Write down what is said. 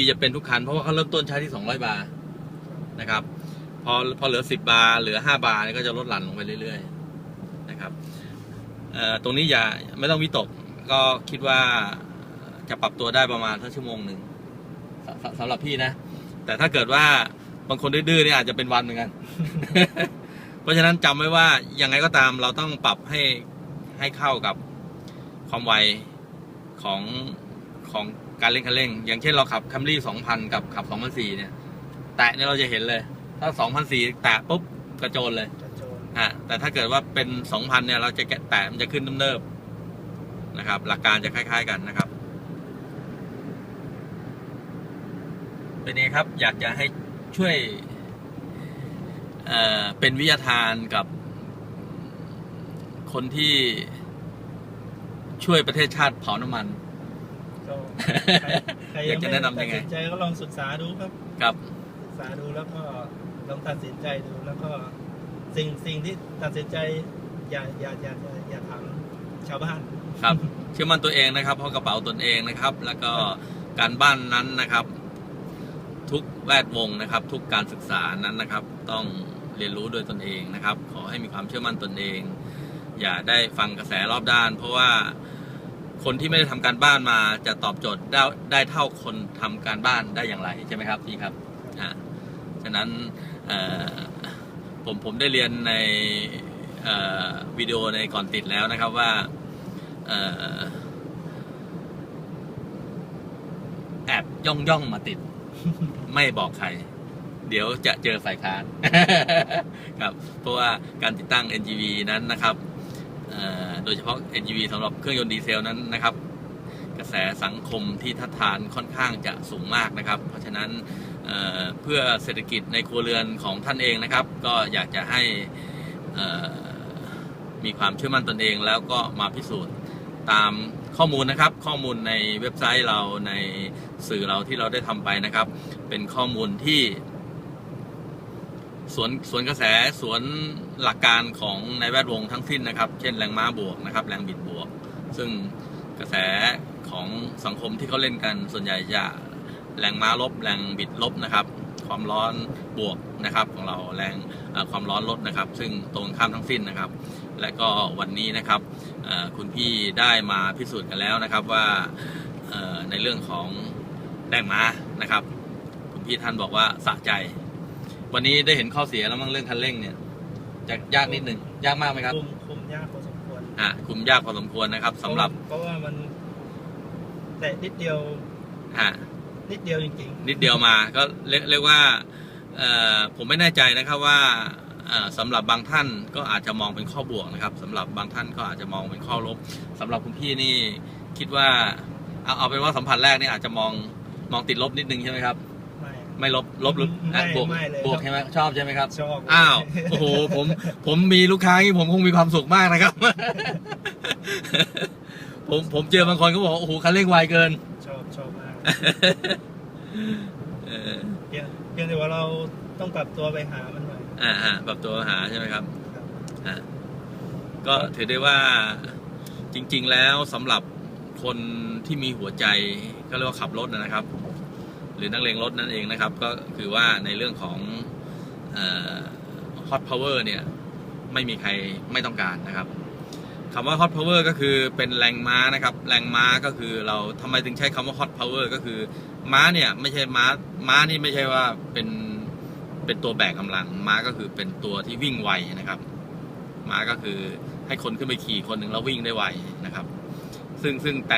ีจะเป็นทุกคันเพราะว่าเขาเริ่มต้นใช้ที่ 200 บาร์นะครับ พอพอเหลือ 10 บาร์เหลือ 5 บาร์นี่ก็จะลดหลั่นลงไปเรื่อยๆนะครับเอ่อตรงนี้อย่าไม่ต้องวิตกก็คิดว่าจะปรับตัวได้ประมาณสักชั่วโมงหนึ่งสสสำหรับพี่นะ แต่ถ้าเกิดว่าบางคนดื้อๆเนี่ยอาจจะเป็นวันเหมือนกัน เพราะฉะนั้นจำไว้ว่ายังไงก็ตามเราต้องปรับให้ให้เข้ากับความไวของของ การเร่งคันเร่ง อย่างเช่นเราขับคัมรี่2,000กับขับ2,004เนี่ย แตะเนี่ยเราจะเห็นเลย ถ้า2,004แตะปุ๊บกระโจนเลยจะโจรอะแต่ถ้าเกิดว่าเป็น2,000เนี่ยเราจะแกะแตะมันจะขึ้นเนิบๆนะครับ หลักการจะคล้าย ๆกันนะครับ เป็นไงครับอยากจะให้ช่วยเอ่อเป็นวิทยาทานกับคนที่ช่วยประเทศชาติเผาน้ำมัน ก็ใครใครอยากจะแนะนำยังไงตัดสินใจก็ลองศึกษาดูครับ ครับ ศึกษาดูแล้วก็ลองตัดสินใจดูแล้วก็สิ่งสิ่งที่ตัดสินใจอย่าอย่าอย่าอย่าอย่าถามชาวบ้านครับเชื่อมั่นตัวเองนะครับเพราะกระเป๋าตนเองนะครับ แล้วก็การบ้านนั้นนะครับ ทุกแวดวงนะครับ ทุกการศึกษานั้นนะครับ ต้องเรียนรู้โดยตนเองนะครับ ขอให้มีความเชื่อมั่นตนเอง อย่าได้ฟังกระแสรอบด้าน เพราะว่า คนที่ไม่ได้ทำการบ้านมาจะตอบโจทย์ได้ได้เท่าคนทำการบ้านได้อย่างไรใช่ไหมครับพี่ครับอ่าฉะนั้นผมผมได้เรียนในวิดีโอในก่อนติดแล้วนะครับว่าอแอบย่องย่องมาติด ไม่บอกใคร เดี๋ยวจะเจอฝ่ายค้านครับ เพราะว่าการติดตั้ง NGV นั้นนะครับ โดยเฉพาะ NGV สำหรับเครื่องยนต์ดีเซลนั้นนะครับ กระแสสังคมที่ทัดทานค่อนข้างจะสูงมากนะครับ เพราะฉะนั้นเเพื่อเศรษฐกิจในครัวเรือนของท่านเองนะครับ ก็อยากจะให้มีความเชื่อมั่นตนเอง แล้วก็มาพิสูจน์ตามข้อมูลนะครับ ข้อมูลในเว็บไซต์เราในสื่อเราที่เราได้ทำไปนะครับ เป็นข้อมูลที่ สวนสวนกระแสสวนหลักการของในแวดวงทั้งสิ้นนะครับ เช่นแรงม้าบวกนะครับ แรงบิดบวก ซึ่งกระแสของสังคมที่เขาเล่นกันส่วนใหญ่จะแรงม้าลบ แรงบิดลบนะครับ ความร้อนบวกนะครับ ของเราแรงความร้อนลดนะครับ ซึ่งตรงข้ามทั้งสิ้นนะครับ และก็วันนี้นะครับคุณพี่ได้มาพิสูจน์กันแล้วนะครับว่าในเรื่องของแรงม้านะครับ คุณพี่ท่านบอกว่าสะใจ วันนี้ได้เห็นข้อเสียแล้วมั้งเรื่องคันเร่งเนี่ยจะยากนิดหนึ่งยากมากไหมครับ คุมคุมยากพอสมควรอะคุมยากพอสมควรนะครับสำหรับเพราะว่ามันแต่นิดเดียวอะนิดเดียวจริงนิดเดียวมาก็เรียกเรียกว่าเอ่อผมไม่แน่ใจนะครับว่าเอ่อสำหรับบางท่านก็อาจจะมองเป็นข้อบวกนะครับสำหรับบางท่านก็อาจจะมองเป็นข้อลบสำหรับคุณพี่นี่คิดว่าเอาเอาเป็นว่าสัมผัสแรกนี่อาจจะมองมองติดลบนิดนึงใช่ไหมครับๆ ไม่ไม่ลบลบหรือไม่อะบวกไม่เลยบวกครับใช่ไหมชอบใช่ไหมครับ ชอบอ้าวโอ้โหผมผมมีลูกค้าที่ผมคงมีความสุขมากนะครับ ผมผมเจอบางคนก็บอกว่าโอ้โหคันเร่งไวเกิน ชอบชอบมากเออเพียงเพียงแต่ว่าเราต้องปรับตัวไปหามันหน่อยอ่าอ่าปรับตัวหาใช่ไหมครับ ครับ อ่าก็ถือได้ว่าจริง ๆ แล้วสำหรับคนที่มีหัวใจก็เรียกว่าขับรถนะครับ หรือนักเลงรถนั่นเองนะครับ ก็คือว่าในเรื่องของฮอตพาวเวอร์เนี่ยไม่มีใครไม่ต้องการนะครับคำว่า hot power ก็คือเป็นแรงม้านะครับ แรงม้าก็คือเราทำไมถึงใช้คำว่า hot power ก็คือม้าเนี่ยไม่ใช่ม้าม้านี่ไม่ใช่ว่าเป็นเป็นตัวแบกกำลังม้าก็คือเป็นตัวที่วิ่งไวนะครับม้าก็คือให้คนขึ้นไปขี่คนหนึ่งแล้ววิ่งได้ไวนะครับ ซึ่งซึ่งแตก